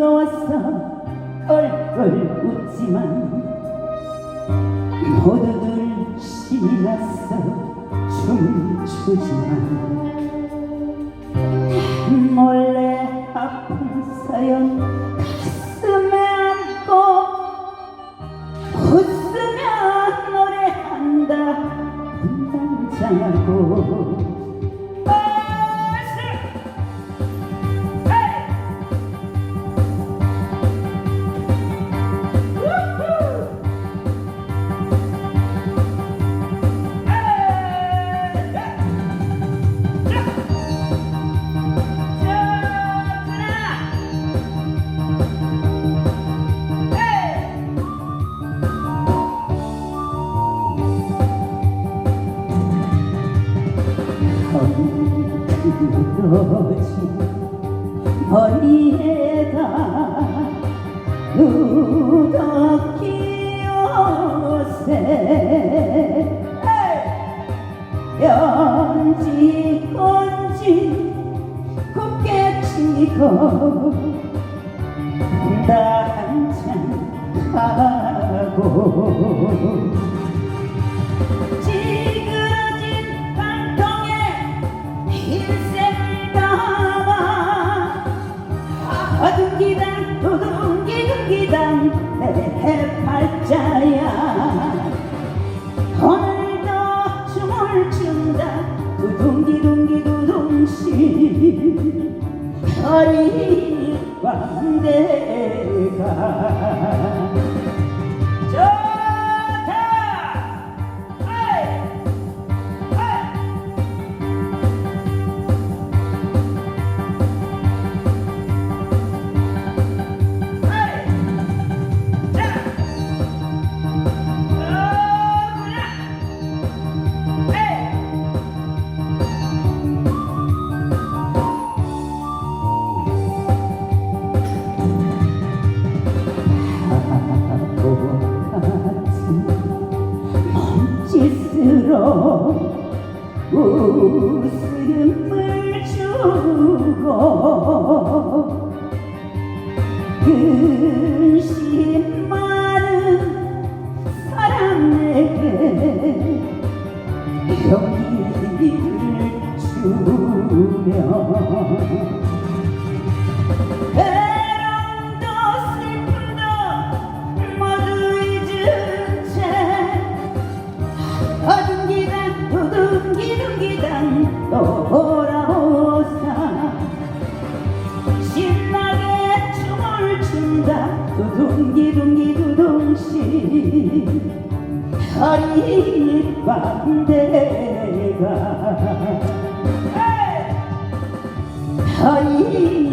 즐거웠어 껄껄 웃지만 모두들 신이 났어 춤을 추지만 몰래 아픈 사연 가슴에 안고 웃으며 노래한다. 분단장하고 덩그러진 머리에다 누더기 옷에 연지 건지 곱게 치고 나 한참 가고 허리 광대가 짓으로 웃음을 주고 근심 많은 사람 내게 용기를 주며 돌아오사 신나게 춤을 춘다. 두둥기둥기 두둥시. 허리 광대가. 허리